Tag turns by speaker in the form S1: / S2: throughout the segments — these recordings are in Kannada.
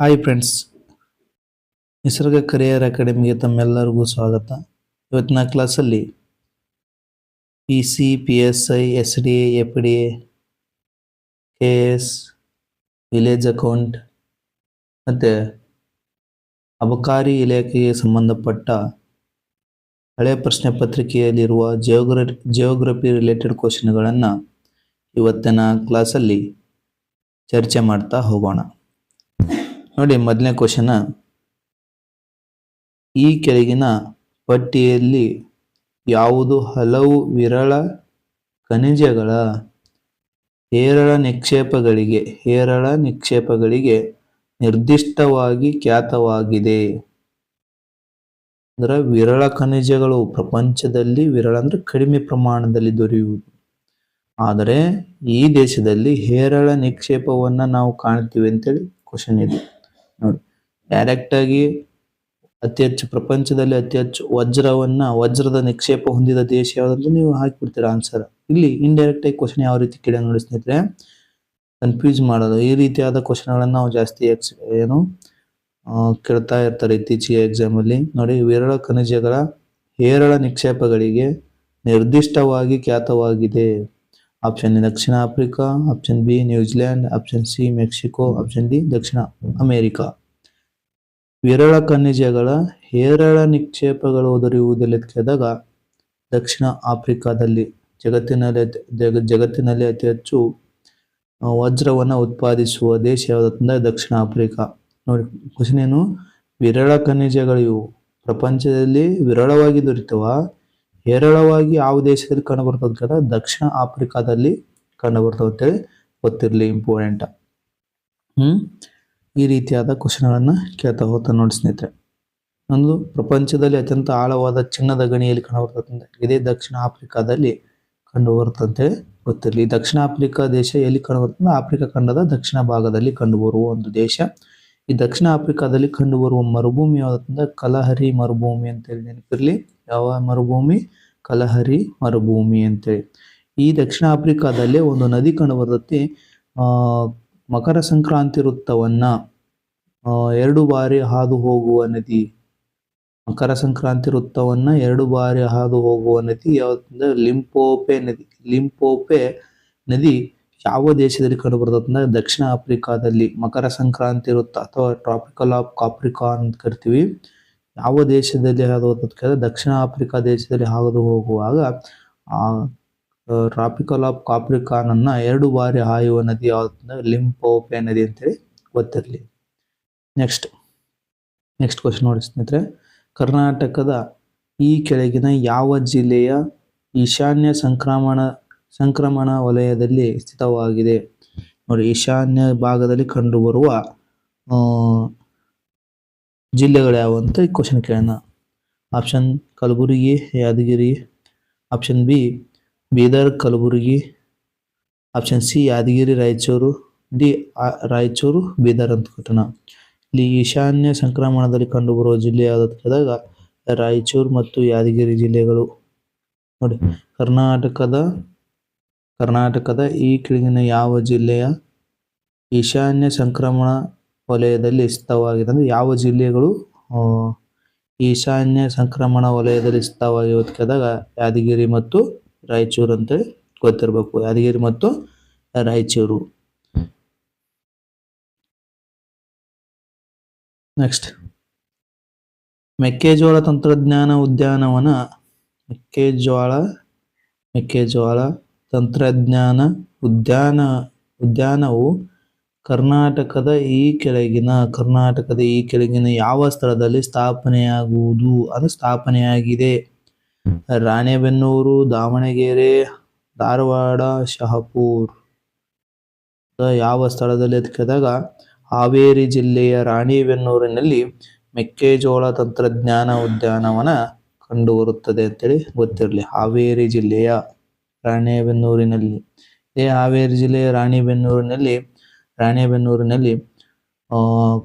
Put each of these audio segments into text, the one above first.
S1: ಹಾಯ್ ಫ್ರೆಂಡ್ಸ್ ನಿಸರ್ಗ ಕರಿಯರ್ ಅಕಾಡೆಮಿಗೆ ತಮ್ಮೆಲ್ಲರಿಗೂ ಸ್ವಾಗತ. ಇವತ್ತಿನ ಕ್ಲಾಸಲ್ಲಿ P C P S I S D A F D A S village account ಮತ್ತು ಅಬಕಾರಿ ಇಲಾಖೆಗೆ ಸಂಬಂಧಪಟ್ಟ ಹಳೆ ಪ್ರಶ್ನೆ ಪತ್ರಿಕೆಯಲ್ಲಿರುವ ಜಿಯೋಗ್ರ ಜಿಯೋಗ್ರಫಿ ರಿಲೇಟೆಡ್ ಕ್ವಶನ್ಗಳನ್ನು ಇವತ್ತಿನ ಕ್ಲಾಸಲ್ಲಿ ಚರ್ಚೆ ಮಾಡ್ತಾ ಹೋಗೋಣ. ನೋಡಿ ಮೊದಲನೇ ಕ್ವಶನ ಈ ಕೆಳಗಿನ ಪಟ್ಟಿಯಲ್ಲಿ ಯಾವುದು ಹಲವು ವಿರಳ ಖನಿಜಗಳ ಹೇರಳ ನಿಕ್ಷೇಪಗಳಿಗೆ ಹೇರಳ ನಿಕ್ಷೇಪಗಳಿಗೆ ನಿರ್ದಿಷ್ಟವಾಗಿ ಖ್ಯಾತವಾಗಿದೆ. ಅಂದ್ರೆ ವಿರಳ ಖನಿಜಗಳು ಪ್ರಪಂಚದಲ್ಲಿ ವಿರಳ ಅಂದ್ರೆ ಕಡಿಮೆ ಪ್ರಮಾಣದಲ್ಲಿ ದೊರೆಯುವುದು. ಆದರೆ ಈ ದೇಶದಲ್ಲಿ ಹೇರಳ ನಿಕ್ಷೇಪವನ್ನ ನಾವು ಕಾಣ್ತೀವಿ ಅಂತೇಳಿ ಕ್ವಶನ್ ಇದೆ. ನೋಡಿ. ಡೈರೆಕ್ಟ್ ಆಗಿ ಅತಿ ಹೆಚ್ಚು ಪ್ರಪಂಚದಲ್ಲಿ ಅತಿ ಹೆಚ್ಚು ವಜ್ರವನ್ನ, ವಜ್ರದ ನಿಕ್ಷೇಪ ಹೊಂದಿದ ದೇಶ ಯಾವ್ದಂದ್ರೆ ನೀವು ಹಾಕಿಬಿಡ್ತೀರಾ ಆನ್ಸರ್ ಇಲ್ಲಿ ಇಂಡೈರೆಕ್ಟ್ ಆಗಿ ಕ್ವಶನ್ ಯಾವ ರೀತಿ ಕೇಳಿ ನೋಡಿ ಸ್ನೇಹಿತರೆ. ಕನ್ಫ್ಯೂಸ್ ಮಾಡೋದು. ಈ ರೀತಿಯಾದ ಕ್ವಶನ್ಗಳನ್ನ ನಾವು ಜಾಸ್ತಿ ಎಕ್ಸ್ ಏನು ಕೇಳ್ತಾ ಇರ್ತಾರೆ ಇತ್ತೀಚೆಗೆ ಎಕ್ಸಾಮ್ ಅಲ್ಲಿ. ನೋಡಿ, ವಿರಳ ಖನಿಜಗಳ ಹೇರಳ ನಿಕ್ಷೇಪಗಳಿಗೆ ನಿರ್ದಿಷ್ಟವಾಗಿ ಖ್ಯಾತವಾಗಿದೆ. Option A Dakshina Africa option B New Zealand option C Mexico option D Dakshina America ವಿರಳ ಖನಿಜಗಳ ಹೇರಳ ನಿಕ್ಷೇಪಗಳು ದೊರೆಯುವುದೆಲ್ಲ ಕೇಳಿದಾಗ ದಕ್ಷಿಣ ಆಫ್ರಿಕಾದಲ್ಲಿ ಜಗತ್ತಿನಲ್ಲಿ ಜಗ ಜಗತ್ತಿನಲ್ಲಿ ಅತಿ ಹೆಚ್ಚು ವಜ್ರವನ್ನು ಉತ್ಪಾದಿಸುವ ದೇಶ ಯಾವುದಂದ್ರೆ ದಕ್ಷಿಣ ಆಫ್ರಿಕಾ. ನೋಡಿ ಕ್ವಶನ್ ಏನು? ವಿರಳ ಖನಿಜಗಳು ಪ್ರಪಂಚದಲ್ಲಿ ವಿರಳವಾಗಿ ದೊರೀತವ? ಹೇರಳವಾಗಿ ಯಾವ ದೇಶದಲ್ಲಿ ಕಂಡುಬರ್ತದೆ ದಕ್ಷಿಣ ಆಫ್ರಿಕಾದಲ್ಲಿ ಕಂಡು ಬರ್ತವೆ ಅಂತೇಳಿ ಗೊತ್ತಿರಲಿ ಇಂಪಾರ್ಟೆಂಟ್ ಹ್ಮ್? ಈ ರೀತಿಯಾದ ಕ್ವಶನ್ಗಳನ್ನ ಕೇಳ್ತಾ ಹೋಗ್ತಾ ನೋಡಿ ಸ್ನೇಹಿತರೆ. ಒಂದು ಪ್ರಪಂಚದಲ್ಲಿ ಅತ್ಯಂತ ಆಳವಾದ ಚಿನ್ನದ ಗಣಿಯಲ್ಲಿ ಕಂಡುಬರ್ತದೆ ಇದೇ ದಕ್ಷಿಣ ಆಫ್ರಿಕಾದಲ್ಲಿ ಕಂಡು ಬರ್ತಂತೆ ಗೊತ್ತಿರಲಿ. ದಕ್ಷಿಣ ಆಫ್ರಿಕಾ ದೇಶ ಎಲ್ಲಿ ಕಂಡು ಬರ್ತದೆ ಆಫ್ರಿಕಾ ಖಂಡದ ದಕ್ಷಿಣ ಭಾಗದಲ್ಲಿ ಕಂಡುಬರುವ ಒಂದು ದೇಶ. ಈ ದಕ್ಷಿಣ ಆಫ್ರಿಕಾದಲ್ಲಿ ಕಂಡುಬರುವ ಮರುಭೂಮಿ ಯಾವ್ದಂದ್ರೆ ಕಲಹರಿ ಮರುಭೂಮಿ ಅಂತೇಳಿ ನೆನಪಿರಲಿ. ಯಾವ ಮರುಭೂಮಿ? ಕಲಹರಿ ಮರುಭೂಮಿ ಅಂತೇಳಿ. ಈ ದಕ್ಷಿಣ ಆಫ್ರಿಕಾದಲ್ಲೇ ಒಂದು ನದಿ ಕಂಡು ಬರ್ತೈತಿ ಆ, ಮಕರ ಸಂಕ್ರಾಂತಿ ವೃತ್ತವನ್ನ ಎರಡು ಬಾರಿ ಹಾದು ಹೋಗುವ ನದಿ. ಮಕರ ಸಂಕ್ರಾಂತಿ ವೃತ್ತವನ್ನ ಎರಡು ಬಾರಿ ಹಾದು ಹೋಗುವ ನದಿ ಯಾವ್ದಂದ್ರೆ ಲಿಂಪೋಪೆ ನದಿ. ಲಿಂಪೋಪೆ ನದಿ ಯಾವ ದೇಶದಲ್ಲಿ ಕಂಡು ಬರ್ತದೆ ಅಂದ್ರೆ ದಕ್ಷಿಣ ಆಫ್ರಿಕಾದಲ್ಲಿ ಮಕರ ಸಂಕ್ರಾಂತಿ ವೃತ್ತ ಅಥವಾ ಟ್ರಾಪಿಕಲ್ ಆಫ್ ಕಾಪ್ರಿಕಾ ಅಂತ ಕರಿತೀವಿ. ಯಾವ ದೇಶದಲ್ಲಿ ಹಾದು ಕೇಳಿದ್ರೆ ದಕ್ಷಿಣ ಆಫ್ರಿಕಾ ದೇಶದಲ್ಲಿ ಹಾದು ಹೋಗುವಾಗ, ಆ ಟ್ರಾಪಿಕಲ್ ಆಫ್ ಕಾಫ್ರಿಕಾನ್ ಅನ್ನ ಎರಡು ಬಾರಿ ಹಾಯುವ ನದಿ ಯಾವ್ದು ಲಿಂಪೋಪೆ ನದಿ ಅಂತೇಳಿ ಗೊತ್ತಿರಲಿ. ನೆಕ್ಸ್ಟ್ ನೆಕ್ಸ್ಟ್ ಕ್ವಶನ್ ನೋಡಿ ಸ್ನೇಹಿತರೆ. ಕರ್ನಾಟಕದ ಈ ಕೆಳಗಿನ ಯಾವ ಜಿಲ್ಲೆಯ ಈಶಾನ್ಯ ಸಂಕ್ರಮಣ ಸಂಕ್ರಮಣ ವಲಯದಲ್ಲಿ ಸ್ಥಿತವಾಗಿದೆ? ನೋಡಿ, ಈಶಾನ್ಯ ಭಾಗದಲ್ಲಿ ಕಂಡುಬರುವ ಜಿಲ್ಲೆಗಳು ಯಾವುವು ಅಂತ ಈ ಕ್ವಶನ್ ಕೇಳೋಣ. Option Kalaburagi, Yadagiri. Option B Bidar, Kalaburagi. Option C Yadagiri, Raichur. D Raichur, Bidar ಅಂತ ಕೊಟ್ಟಣ ಇಲ್ಲಿ ಈಶಾನ್ಯ ಸಂಕ್ರಮಣದಲ್ಲಿ ಕಂಡುಬರುವ ಜಿಲ್ಲೆ ಯಾವ್ದು ಕೇಳಿದಾಗ ರಾಯಚೂರು ಮತ್ತು ಯಾದಗಿರಿ ಜಿಲ್ಲೆಗಳು. ನೋಡಿ, ಕರ್ನಾಟಕದ ಕರ್ನಾಟಕದ ಈ ಕೆಳಗಿನ ಯಾವ ಜಿಲ್ಲೆಯ ಈಶಾನ್ಯ ಸಂಕ್ರಮಣ ವಲಯದಲ್ಲಿ ಸ್ಥಿತವಾಗಿದೆ ಅಂದ್ರೆ ಯಾವ ಜಿಲ್ಲೆಗಳು ಈಶಾನ್ಯ ಸಂಕ್ರಮಣ ವಲಯದಲ್ಲಿ ಸ್ಥಿತವಾಗಿವೆ ಕೇಳಿದಾಗ ಯಾದಗಿರಿ ಮತ್ತು ರಾಯಚೂರು ಅಂತ ಗೊತ್ತಿರಬೇಕು. ಯಾದಗಿರಿ ಮತ್ತು ರಾಯಚೂರು. ನೆಕ್ಸ್ಟ್ ಮೆಕ್ಕೆಜೋಳ ತಂತ್ರಜ್ಞಾನ ಉದ್ಯಾನವನ, ಮೆಕ್ಕೆಜೋಳ ಮೆಕ್ಕೆಜೋಳ ತಂತ್ರಜ್ಞಾನ ಉದ್ಯಾನ, ಉದ್ಯಾನವು ಕರ್ನಾಟಕದ ಈ ಕೆಳಗಿನ, ಕರ್ನಾಟಕದ ಈ ಕೆಳಗಿನ ಯಾವ ಸ್ಥಳದಲ್ಲಿ ಸ್ಥಾಪನೆಯಾಗುವುದು? ಅದು ಸ್ಥಾಪನೆಯಾಗಿದೆ. ರಾಣೆಬೆನ್ನೂರು, ದಾವಣಗೆರೆ, ಧಾರವಾಡ, ಶಹಪೂರ್. ಅದ ಯಾವ ಸ್ಥಳದಲ್ಲಿ ಅಂತ ಕೇಳಿದಾಗ, ಹಾವೇರಿ ಜಿಲ್ಲೆಯ ರಾಣಿಬೆನ್ನೂರಿನಲ್ಲಿ ಮೆಕ್ಕೆಜೋಳ ತಂತ್ರಜ್ಞಾನ ಉದ್ಯಾನವನ ಕಂಡುಬರುತ್ತದೆ ಅಂತೇಳಿ ಗೊತ್ತಿರಲಿ. ಹಾವೇರಿ ಜಿಲ್ಲೆಯ ರಾಣೆಬೆನ್ನೂರಿನಲ್ಲಿ. ಇದೇ ಹಾವೇರಿ ಜಿಲ್ಲೆಯ ರಾಣಿಬೆನ್ನೂರಿನಲ್ಲಿ ರಾಣೆಬೆನ್ನೂರಿನಲ್ಲಿ, ಆ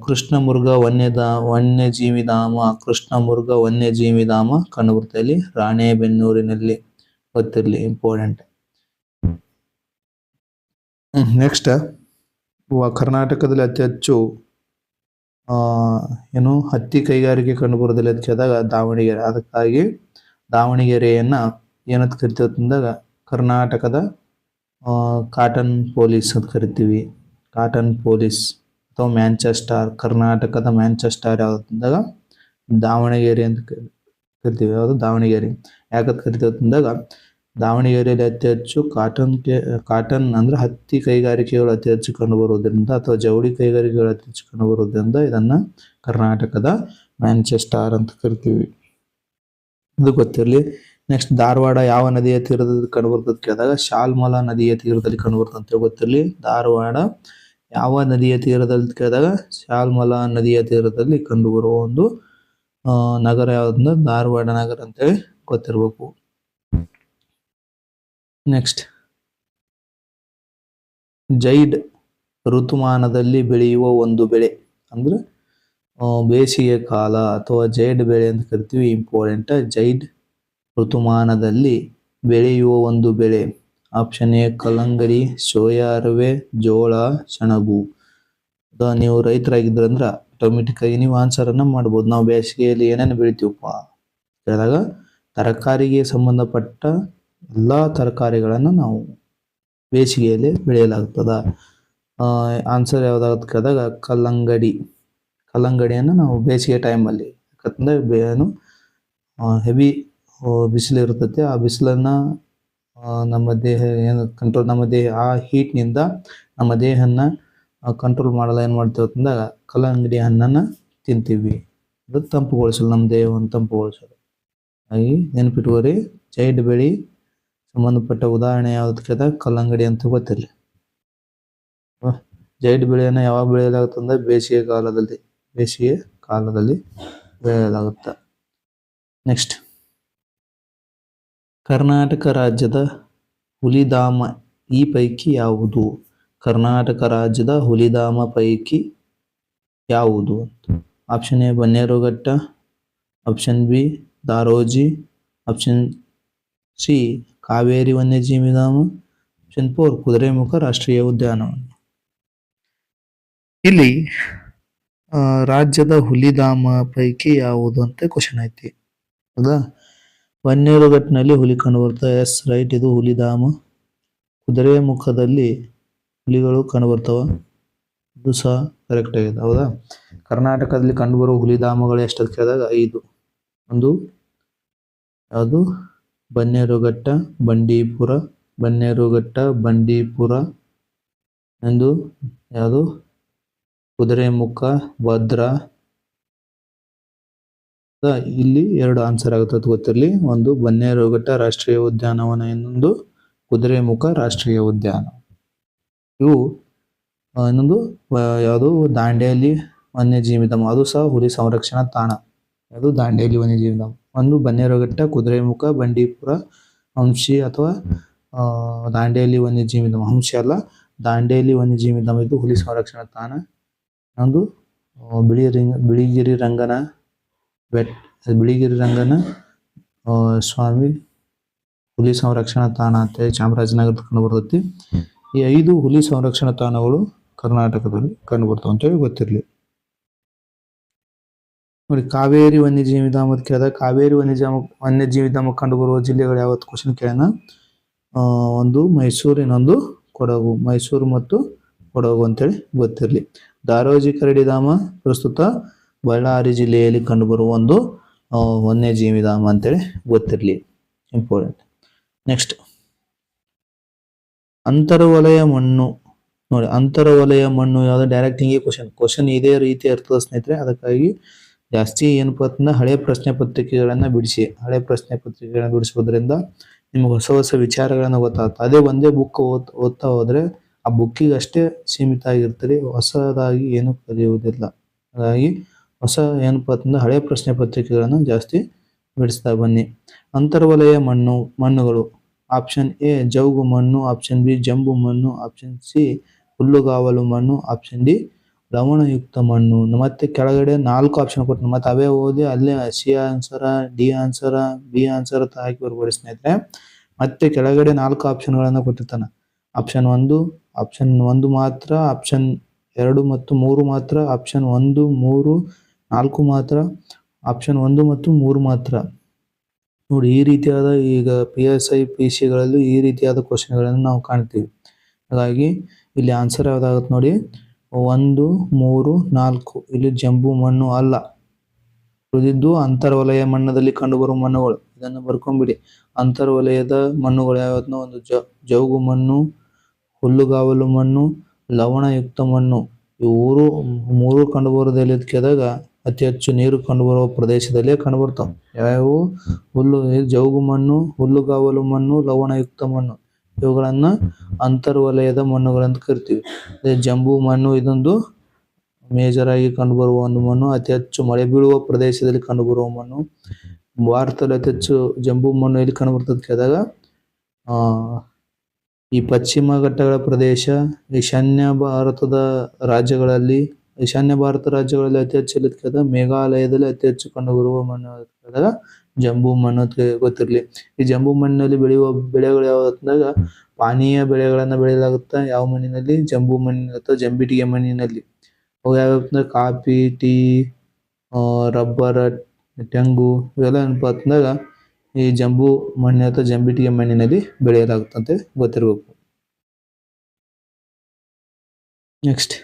S1: ಕೃಷ್ಣ ಮೃಗ ವನ್ಯಧಾ ವನ್ಯಜೀವಿಧಾಮ ಕೃಷ್ಣ ಮೃಗ ವನ್ಯಜೀವಿ ಧಾಮ ಕಂಡುಬರುತ್ತೆ ಇಲ್ಲಿ ರಾಣೆಬೆನ್ನೂರಿನಲ್ಲಿ ಗೊತ್ತಿರಲಿ ಇಂಪಾರ್ಟೆಂಟ್ ನೆಕ್ಸ್ಟ್ ಕರ್ನಾಟಕದಲ್ಲಿ ಅತಿ ಹೆಚ್ಚು ಏನು, ಹತ್ತಿ ಕೈಗಾರಿಕೆ ಕಂಡುಬರೋದಿಲ್ಲ ಅದಕ್ಕೆ ಕೇಳಿದಾಗ ದಾವಣಗೆರೆ. ಅದಕ್ಕಾಗಿ ದಾವಣಗೆರೆಯನ್ನ ಏನಂತ ಕರಿತೀವಿ ಅಂತಂದಾಗ ಕರ್ನಾಟಕದ ಕಾಟನ್ ಪೊಲೀಸ್ ಅಂತ ಕರಿತೀವಿ. ಕಾಟನ್ ಪೊಲೀಸ್ ಅಥವಾ ಮ್ಯಾಂಚೆಸ್ಟರ್ ಕರ್ನಾಟಕದ ಮ್ಯಾಂಚೆಸ್ಟರ್ ಯಾವ್ದು ಅಂದಾಗ ದಾವಣಗೆರೆ ಅಂತ ಕರಿ- ಕರಿತೀವಿ. ಯಾವುದು ದಾವಣಗೆರೆ. ಯಾಕಂತ ಕರಿತೀವಿ ಅಂತಂದಾಗ ದಾವಣಗೆರೆಯಲ್ಲಿ ಅತಿ ಹೆಚ್ಚು ಕಾಟನ್ ಕಾಟನ್ ಅಂದ್ರೆ ಹತ್ತಿ ಕೈಗಾರಿಕೆಗಳು ಅತಿ ಹೆಚ್ಚು ಕಂಡುಬರುವುದರಿಂದ ಅಥವಾ ಜವಳಿ ಕೈಗಾರಿಕೆಗಳು ಅತಿ ಹೆಚ್ಚು ಕಂಡುಬರುವುದರಿಂದ ಇದನ್ನ ಕರ್ನಾಟಕದ ಮ್ಯಾಂಚೆಸ್ಟರ್ ಅಂತ ಕರಿತೀವಿ. ಇದು ಗೊತ್ತಿರಲಿ. ನೆಕ್ಸ್ಟ್ ಧಾರವಾಡ ಯಾವ ನದಿಯ ತೀರದಲ್ಲಿ ಕಂಡುಬರ್ತದೆ ಕೇಳಿದಾಗ, ಶಾಲ್ಮಲಾ ನದಿಯ ತೀರದಲ್ಲಿ ಕಂಡುಬರ್ತದೆ ಅಂತ ಗೊತ್ತಿರಲಿ. ಧಾರವಾಡ ಯಾವ ನದಿಯ ತೀರದಲ್ಲಿ ಕೇಳಿದಾಗ ಶಾಲ್ಮಲ ನದಿಯ ತೀರದಲ್ಲಿ ಕಂಡುಬರುವ ಒಂದು ನಗರ ಯಾವುದಂದ್ರೆ ಧಾರವಾಡ ನಗರ ಅಂತೇಳಿ ಗೊತ್ತಿರಬೇಕು. ನೆಕ್ಸ್ಟ್ ಜೈಡ್ ಋತುಮಾನದಲ್ಲಿ ಬೆಳೆಯುವ ಒಂದು ಬೆಳೆ ಅಂದ್ರೆ ಬೇಸಿಗೆ ಕಾಲ ಅಥವಾ ಜೈಡ್ ಬೆಳೆ ಅಂತ ಕರಿತೀವಿ ಇಂಪಾರ್ಟೆಂಟ್ ಜೈಡ್ ಋತುಮಾನದಲ್ಲಿ ಬೆಳೆಯುವ ಒಂದು ಬೆಳೆ ಆಪ್ಷನ್ ಎ ಕಲ್ಲಂಗಡಿ, ಸೋಯಾ, ಅರವೆ, ಜೋಳ, ಸೆಣಬು. ನೀವು ನೀವು ರೈತರಾಗಿದ್ರಂದ್ರ ಆಟೋಮೆಟಿಕ್ ಆಗಿ ನೀವು ಆನ್ಸರ್ ಅನ್ನ ಮಾಡ್ಬೋದು. ನಾವು ಬೇಸಿಗೆಯಲ್ಲಿ ಏನೇನು ಬೆಳಿತೀವಪ್ಪ? ಕೇಳಿದಾಗ ತರಕಾರಿಗೆ ಸಂಬಂಧಪಟ್ಟ ಎಲ್ಲಾ ತರಕಾರಿಗಳನ್ನು ನಾವು ಬೇಸಿಗೆಯಲ್ಲಿ ಬೆಳೆಯಲಾಗ್ತದ. ಆನ್ಸರ್ ಯಾವ್ದಾಗುತ್ತೆ ಕೇಳಿದಾಗ ಕಲ್ಲಂಗಡಿ. ಕಲ್ಲಂಗಡಿಯನ್ನು ನಾವು ಬೇಸಿಗೆ ಟೈಮಲ್ಲಿ ಯಾಕಂದ್ರೆ ಏನು ಹೆವಿ ಬಿಸಿಲು ಇರ್ತೈತೆ ಆ ಬಿಸಿಲನ್ನ ನಮ್ಮ ದೇಹ ಏನು ಕಂಟ್ರೋಲ್ ನಮ್ಮ ದೇಹ, ಆ ಹೀಟ್ನಿಂದ ನಮ್ಮ ದೇಹನ ಕಂಟ್ರೋಲ್ ಮಾಡಲ್ಲ, ಏನು ಮಾಡ್ತೇವೆ ಅಂತಂದಾಗ ಕಲ್ಲಂಗಡಿ ಹಣ್ಣನ್ನು ತಿಂತೀವಿ. ಅದು ತಂಪುಗೊಳಿಸಲು, ನಮ್ಮ ದೇಹವನ್ನು ತಂಪುಗೊಳಿಸಲು. ಹಾಗಾಗಿ ನೆನಪಿಟ್ಕೋರಿ ಜೈಡ್ ಬೆಳಿ ಸಂಬಂಧಪಟ್ಟ ಉದಾಹರಣೆ ಯಾವ್ದು ಕೇಳಿದಾಗ ಕಲ್ಲಂಗಡಿ ಅಂತ ಗೊತ್ತಿರಲಿ. ಜೈಡ್ ಬೆಳೆಯನ್ನು ಯಾವಾಗ ಬೆಳೆಯಲಾಗುತ್ತಂದ್ರೆ ಬೇಸಿಗೆ ಕಾಲದಲ್ಲಿ ಬೇಸಿಗೆ ಕಾಲದಲ್ಲಿ ಬೆಳೆಯಲಾಗುತ್ತೆ. ನೆಕ್ಸ್ಟ್ ಕರ್ನಾಟಕ ರಾಜ್ಯದ ಹುಲಿಧಾಮ ಈ ಪೈಕಿ ಯಾವುದು? ಕರ್ನಾಟಕ ರಾಜ್ಯದ ಹುಲಿಧಾಮ ಪೈಕಿ ಯಾವುದು option A Bannerghatta option B Daroji option C Kaveri ವನ್ಯಜೀವಿ ಧಾಮ ಆಪ್ಷನ್ ಫೋರ್ ಕುದುರೆಮುಖ ರಾಷ್ಟ್ರೀಯ ಉದ್ಯಾನವನ. ಇಲ್ಲಿ ರಾಜ್ಯದ ಹುಲಿಧಾಮ ಪೈಕಿ ಯಾವುದು ಅಂತ ಕ್ವಶನ್ ಐತಿ. ಹೌದಾ ವನ್ಯರುಘಟ್ನಲ್ಲಿ ಹುಲಿ ಕಂಡು ಬರ್ತವೆ ಎಸ್, ರೈಟ್. ಇದು ಹುಲಿಧಾಮ ಕುದುರೆ ಮುಖದಲ್ಲಿ ಹುಲಿಗಳು ಕಂಡು ಬರ್ತವ. ಇದು ಸಹ ಕರೆಕ್ಟ್ ಆಗಿದೆ. ಹೌದಾ? ಕರ್ನಾಟಕದಲ್ಲಿ ಕಂಡುಬರುವ ಹುಲಿಧಾಮಗಳು ಎಷ್ಟು ಕೇಳಿದಾಗ ಐದು. ಒಂದು, ಯಾವುದು? ಬನ್ನೇರುಘಟ್ಟ ಬಂಡೀಪುರ. ಬನ್ನೇರುಘಟ್ಟ ಬಂಡೀಪುರ. ಎಂದು ಯಾವುದು? ಕುದುರೆಮುಖ ಭದ್ರಾ. ಇಲ್ಲಿ ಎರಡು ಆನ್ಸರ್ ಆಗುತ್ತೆ ಗೊತ್ತಿರಲಿ. ಒಂದು ಬನ್ನೇರುಘಟ್ಟ ರಾಷ್ಟ್ರೀಯ ಉದ್ಯಾನವನ ಇನ್ನೊಂದು ಕುದುರೆಮುಖ ರಾಷ್ಟ್ರೀಯ ಉದ್ಯಾನ. ಇವು ಇನ್ನೊಂದು ಯಾವುದು ದಾಂಡೇಲಿ ವನ್ಯಜೀವಿ ಧಾಮ ಅದು ಸಹ ಹುಲಿ ಸಂರಕ್ಷಣಾ ತಾಣ. ಅದು ದಾಂಡೇಲಿ ವನ್ಯಜೀವಿ ಧಾಮ ಒಂದು ಬನ್ನೇರುಘಟ್ಟ ಕುದುರೆಮುಖ ಬಂಡೀಪುರ ಹಂಶಿ ಅಥವಾ ದಾಂಡೇಲಿ ವನ್ಯಜೀವಿ ಧಾಮ ಹಂಶಿ ಅಲ್ಲ, ದಾಂಡೇಲಿ ವನ್ಯಜೀವಿ ಧಾಮ ಇದು ಹುಲಿ ಸಂರಕ್ಷಣಾ ತಾಣ. ಒಂದು ಬಿಳಿ ರಿಂಗ, ಬಿಳಿಗಿರಿ ರಂಗನ ಬೆಟ್ ಬಿಳಿಗಿರಿ ರಂಗನ ಸ್ವಾಮಿ ಹುಲಿ ಸಂರಕ್ಷಣಾ ತಾಣ ಅಂತೇಳಿ ಚಾಮರಾಜನಗರದ ಕಂಡು ಬರ್ತೈತಿ. ಈ ಐದು ಹುಲಿ ಸಂರಕ್ಷಣಾ ತಾಣಗಳು ಕರ್ನಾಟಕದಲ್ಲಿ ಕಂಡು ಬರ್ತಾವ ಅಂತೇಳಿ ಗೊತ್ತಿರಲಿ. ನೋಡಿ, ಕಾವೇರಿ ವನ್ಯಜೀವಿ ಧಾಮ ಅಂತ ಕೇಳಿದಾಗ ಕಾವೇರಿ ವನ್ಯಜಾಮ, ವನ್ಯಜೀವಿ ಧಾಮ ಕಂಡು ಬರುವ ಜಿಲ್ಲೆಗಳು ಯಾವತ್ತು ಕ್ವಶನ್ ಕೇಳೋಣ. ಒಂದು ಮೈಸೂರು, ಇನ್ನೊಂದು ಕೊಡಗು, ಮೈಸೂರು ಮತ್ತು ಕೊಡಗು ಅಂತೇಳಿ ಗೊತ್ತಿರಲಿ. ದಾರೋಜಿ ಕರಡಿ ಧಾಮ ಪ್ರಸ್ತುತ ಬಳ್ಳಾರಿ ಜಿಲ್ಲೆಯಲ್ಲಿ ಕಂಡುಬರುವ ಒಂದು ವನ್ಯಜೀವಿಧಾಮ ವನ್ಯಜೀವಿ ಧಾಮ ಅಂತೇಳಿ ಗೊತ್ತಿರಲಿ. ಇಂಪಾರ್ಟೆಂಟ್ ನೆಕ್ಸ್ಟ್ ಅಂತರವಲಯ ಮಣ್ಣು. ನೋಡಿ, ಅಂತರವಲಯ ಮಣ್ಣು ಯಾವ್ದು? ಡೈರೆಕ್ಟ್ ಹಿಂಗೆ ಕ್ವಶನ್ ಕ್ವಶನ್ ಇದೇ ರೀತಿ ಇರ್ತದೆ ಸ್ನೇಹಿತರೆ. ಅದಕ್ಕಾಗಿ ಜಾಸ್ತಿ ಏನು ಅಂತಂದ್ರೆ ಹಳೆ ಪ್ರಶ್ನೆ ಪತ್ರಿಕೆಗಳನ್ನ ಬಿಡಿಸಿ. ಹಳೆ ಪ್ರಶ್ನೆ ಪತ್ರಿಕೆಗಳನ್ನ ಬಿಡಿಸೋದ್ರಿಂದ ನಿಮ್ಗೆ ಹೊಸ ಹೊಸ ವಿಚಾರಗಳನ್ನ ಗೊತ್ತಾಗುತ್ತೆ ಅದೇ ಒಂದೇ ಬುಕ್ ಓದ್, ಓದ್ತಾ ಹೋದ್ರೆ ಆ ಬುಕ್ಕಿಗಷ್ಟೇ ಸೀಮಿತ ಆಗಿರ್ತದೆ ಹೊಸದಾಗಿ ಏನು ಕಲಿಯುವುದಿಲ್ಲ. ಹಾಗಾಗಿ ಹೊಸ ಏನಪ್ಪಾ ಅಂತಂದ್ರೆ ಹಳೆ ಪ್ರಶ್ನೆ ಪತ್ರಿಕೆಗಳನ್ನು ಜಾಸ್ತಿ ಬಿಡಿಸ್ತಾ ಬನ್ನಿ. ಅಂತರ್ವಲಯ ಮಣ್ಣು, ಮಣ್ಣುಗಳು. ಆಪ್ಷನ್ ಎ ಜೌಗು ಮಣ್ಣು. ಆಪ್ಷನ್ ಬಿ ಜಂಬು ಮಣ್ಣು. ಆಪ್ಷನ್ ಸಿ ಹುಲ್ಲುಗಾವಲು ಮಣ್ಣು. ಆಪ್ಷನ್ ಡಿ ಲವಣಯುಕ್ತ ಮಣ್ಣು. ಮತ್ತೆ ಕೆಳಗಡೆ ನಾಲ್ಕು ಆಪ್ಷನ್ ಕೊಟ್ಟು ಮತ್ತೆ ಅವೇ ಓದಿ ಅಲ್ಲೇ C answer D answer B answer ಅಂತ ಹಾಕಿ ಬರ್ಬೋದು ಸ್ನೇಹಿತರೆ. ಮತ್ತೆ ಕೆಳಗಡೆ ನಾಲ್ಕು ಆಪ್ಷನ್ಗಳನ್ನ ಕೊಟ್ಟಿರ್ತಾನೆ. ಆಪ್ಷನ್ ಒಂದು ಆಪ್ಷನ್ ಒಂದು ಮಾತ್ರ ಆಪ್ಷನ್ ಎರಡು ಮತ್ತು ಮೂರು ಮಾತ್ರ ಆಪ್ಷನ್ ಒಂದು, ಮೂರು ನಾಲ್ಕು ಮಾತ್ರ ಆಪ್ಷನ್ ಒಂದು ಮತ್ತು ಮೂರು ಮಾತ್ರ. ನೋಡಿ, ಈ ರೀತಿಯಾದ ಈಗ ಪಿ ಎಸ್ ಐ ಪಿ ಸಿಗಳಲ್ಲೂ ಈ ರೀತಿಯಾದ ಕ್ವಶನ್ಗಳನ್ನು ನಾವು ಕಾಣ್ತೀವಿ. ಹಾಗಾಗಿ ಇಲ್ಲಿ ಆನ್ಸರ್ ಯಾವ್ದಾಗುತ್ತೆ ನೋಡಿ, ಒಂದು, ಮೂರು, ನಾಲ್ಕು. ಇಲ್ಲಿ ಜಂಬು ಮಣ್ಣು ಅಲ್ಲ. ಉಳಿದಿದ್ದು ಅಂತರ್ವಲಯ ಮಣ್ಣದಲ್ಲಿ ಕಂಡುಬರುವ ಮಣ್ಣುಗಳು. ಇದನ್ನು ಬರ್ಕೊಂಡ್ಬಿಡಿ ಅಂತರ್ವಲಯದ ಮಣ್ಣುಗಳು ಯಾವ್ದನ್ನ ಒಂದು ಜ ಜೌಗು ಮಣ್ಣು, ಹುಲ್ಲುಗಾವಲು ಮಣ್ಣು, ಲವಣಯುಕ್ತ ಮಣ್ಣು. ಇವು ಮೂರು ಮೂರು ಕಂಡುಬರೋದು ಅತಿ ಹೆಚ್ಚು ನೀರು ಕಂಡುಬರುವ ಪ್ರದೇಶದಲ್ಲೇ ಕಂಡುಬರ್ತಾವೆ ಯಾವ್ಯಾವು? ಹುಲ್ಲು ಜೌಗು ಮಣ್ಣು, ಹುಲ್ಲುಗಾವಲು ಮಣ್ಣು, ಲವಣಯುಕ್ತ ಮಣ್ಣು. ಇವುಗಳನ್ನು ಅಂತರ್ವಲಯದ ಮಣ್ಣುಗಳಂತ ಕರಿತೀವಿ. ಅದೇ ಜಂಬು ಮಣ್ಣು, ಇದೊಂದು ಮೇಜರ್ ಆಗಿ ಕಂಡುಬರುವ ಒಂದು ಮಣ್ಣು. ಅತಿ ಹೆಚ್ಚು ಮಳೆ ಬೀಳುವ ಪ್ರದೇಶದಲ್ಲಿ ಕಂಡುಬರುವ ಮಣ್ಣು. ಭಾರತದಲ್ಲಿ ಅತಿ ಹೆಚ್ಚು ಜಂಬು ಮಣ್ಣು ಎಲ್ಲಿ ಕಂಡುಬರ್ತದೆ ಕೇಳಿದಾಗ ಈ ಪಶ್ಚಿಮ ಘಟ್ಟಗಳ ಪ್ರದೇಶ ಈಶಾನ್ಯ ಭಾರತದ ರಾಜ್ಯಗಳಲ್ಲಿ ಈಶಾನ್ಯ ಭಾರತ ರಾಜ್ಯಗಳಲ್ಲಿ ಅತಿ ಹೆಚ್ಚು ಎಲ್ಲಿ ಕೇಳಿದಾಗ ಮೇಘಾಲಯದಲ್ಲಿ ಅತಿ ಹೆಚ್ಚು ಕಂಡುಬರುವ ಮಣ್ಣು ಯಾವ್ದು ಕೇಳಿದಾಗ ಜಂಬು ಮಣ್ಣು ಗೊತ್ತಿರಲಿ. ಈ ಜಂಬು ಮಣ್ಣಿನಲ್ಲಿ ಬೆಳೆಯುವ ಬೆಳೆಗಳು ಯಾವ ಅಂದಾಗ ಪಾನೀಯ ಬೆಳೆಗಳನ್ನ ಬೆಳೆಯಲಾಗುತ್ತೆ, ಯಾವ ಮಣ್ಣಿನಲ್ಲಿ? ಜಂಬು ಮಣ್ಣಿನ ಅಥವಾ ಜಂಬಿಟಿಗೆ ಮಣ್ಣಿನಲ್ಲಿ. ಅವು ಯಾವ್ಯಾವ ಕಾಫಿ, ಟೀ ರಬ್ಬರ್, ತೆಂಗು ಇವೆಲ್ಲ ಏನಪ್ಪಾ ಈ ಜಂಬು ಮಣ್ಣಿನ ಅಥವಾ ಜಂಬಿಟಿಗೆ ಮಣ್ಣಿನಲ್ಲಿ ಬೆಳೆಯಲಾಗುತ್ತಂತೆ ಗೊತ್ತಿರಬೇಕು. ನೆಕ್ಸ್ಟ್.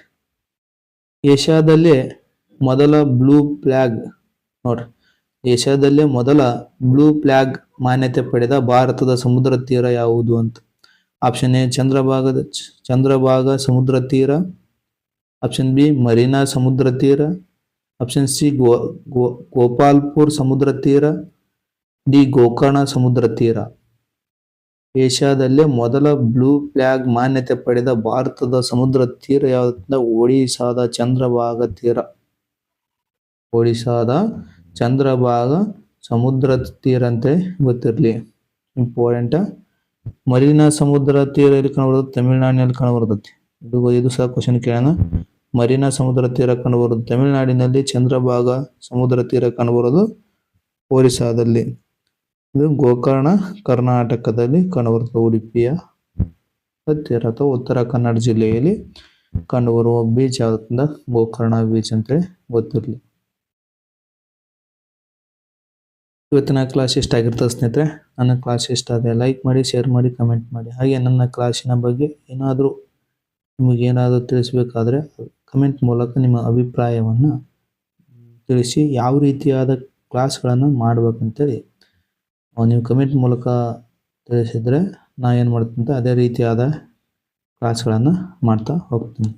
S1: ಏಷ್ಯಾದಲ್ಲೇ ಮೊದಲ ಬ್ಲೂ ಫ್ಲಾಗ್, ನೋಡ್ರಿ. ಏಷ್ಯಾದಲ್ಲೇ ಮೊದಲ ಬ್ಲೂ ಫ್ಲಾಗ್ ಮಾನ್ಯತೆ ಪಡೆದ ಭಾರತದ ಸಮುದ್ರ ತೀರ ಯಾವುದು ಅಂತ. ಆಪ್ಷನ್ ಎ, ಚಂದ್ರಭಾಗದ ಚಂದ್ರಭಾಗ ಸಮುದ್ರ ತೀರ. ಆಪ್ಷನ್ ಬಿ, ಮರೀನಾ ಸಮುದ್ರ ತೀರ. ಆಪ್ಷನ್ ಸಿ ಗೋ- ಗೋಪಾಲ್ಪುರ್ ಸಮುದ್ರ ತೀರ. ಡಿ, ಗೋಕರ್ಣ ಸಮುದ್ರ ತೀರ. ಏಷ್ಯಾದಲ್ಲೇ ಮೊದಲ ಬ್ಲೂ ಫ್ಲ್ಯಾಗ್ ಮಾನ್ಯತೆ ಪಡೆದ ಭಾರತದ ಸಮುದ್ರ ತೀರ ಯಾವುದಂದ್ರೆ ಒಡಿಶಾದ ಚಂದ್ರಭಾಗ ತೀರ. ಒಡಿಶಾದ ಚಂದ್ರಭಾಗ ಸಮುದ್ರ ತೀರ ಅಂತ ಗೊತ್ತಿರಲಿ. ಇಂಪಾರ್ಟೆಂಟ್ ಮರೀನಾ ಸಮುದ್ರ ತೀರ ಎಲ್ಲಿ ಕಂಡುಬರ್ತದೆ? ತಮಿಳುನಾಡಿನಲ್ಲಿ ಕಂಡುಬರುತ್ತೆ ಇದು ಇದು ಸಹ ಕ್ವಶನ್ ಕೇಳೋಣ. ಮರೀನಾ ಸಮುದ್ರ ತೀರ ಕಂಡುಬರುತ್ತೆ ತಮಿಳುನಾಡಿನಲ್ಲಿ ಚಂದ್ರಭಾಗ ಸಮುದ್ರ ತೀರ ಕಂಡುಬರೋದು ಒರಿಸ್ಸಾದಲ್ಲಿ. ಇದು ಗೋಕರ್ಣ, ಕರ್ನಾಟಕದಲ್ಲಿ ಕಂಡುಬರುತ್ತದೆ ಉಡುಪಿಯ ಹತ್ತಿರ ಅಥವಾ ಉತ್ತರ ಕನ್ನಡ ಜಿಲ್ಲೆಯಲ್ಲಿ ಕಂಡುಬರುವ ಬೀಚ್ ಯಾವ್ದಂದ ಗೋಕರ್ಣ ಬೀಚ್ ಅಂತೇಳಿ ಗೊತ್ತಿರಲಿ. ಇವತ್ತಿನ ಕ್ಲಾಸ್ ಇಷ್ಟ ಆಗಿರ್ತದೆ ಸ್ನೇಹಿತರೆ? ನನ್ನ ಕ್ಲಾಸ್ ಇಷ್ಟ ಆದರೆ ಲೈಕ್ ಮಾಡಿ ಶೇರ್ ಮಾಡಿ ಕಮೆಂಟ್ ಮಾಡಿ. ಹಾಗೆ ನನ್ನ ಕ್ಲಾಸಿನ ಬಗ್ಗೆ ಏನಾದರೂ ನಿಮಗೆ ಏನಾದರೂ ತಿಳಿಸ್ಬೇಕಾದ್ರೆ ಕಮೆಂಟ್ ಮೂಲಕ ನಿಮ್ಮ ಅಭಿಪ್ರಾಯವನ್ನು ತಿಳಿಸಿ, ಯಾವ ರೀತಿಯಾದ ಕ್ಲಾಸ್ಗಳನ್ನು ಮಾಡ್ಬೇಕಂತೇಳಿ ಅಹ್ ನೀವು ಕಮೆಂಟ್ ಮೂಲಕ ತಿಳಿಸಿದರೆ ನಾ ಏನು ಮಾಡ್ತೀನಿ ಅದೇ ರೀತಿಯಾದ ಕ್ಲಾಸ್ಗಳನ್ನು ಮಾಡ್ತಾ ಹೋಗ್ತೀನಿ.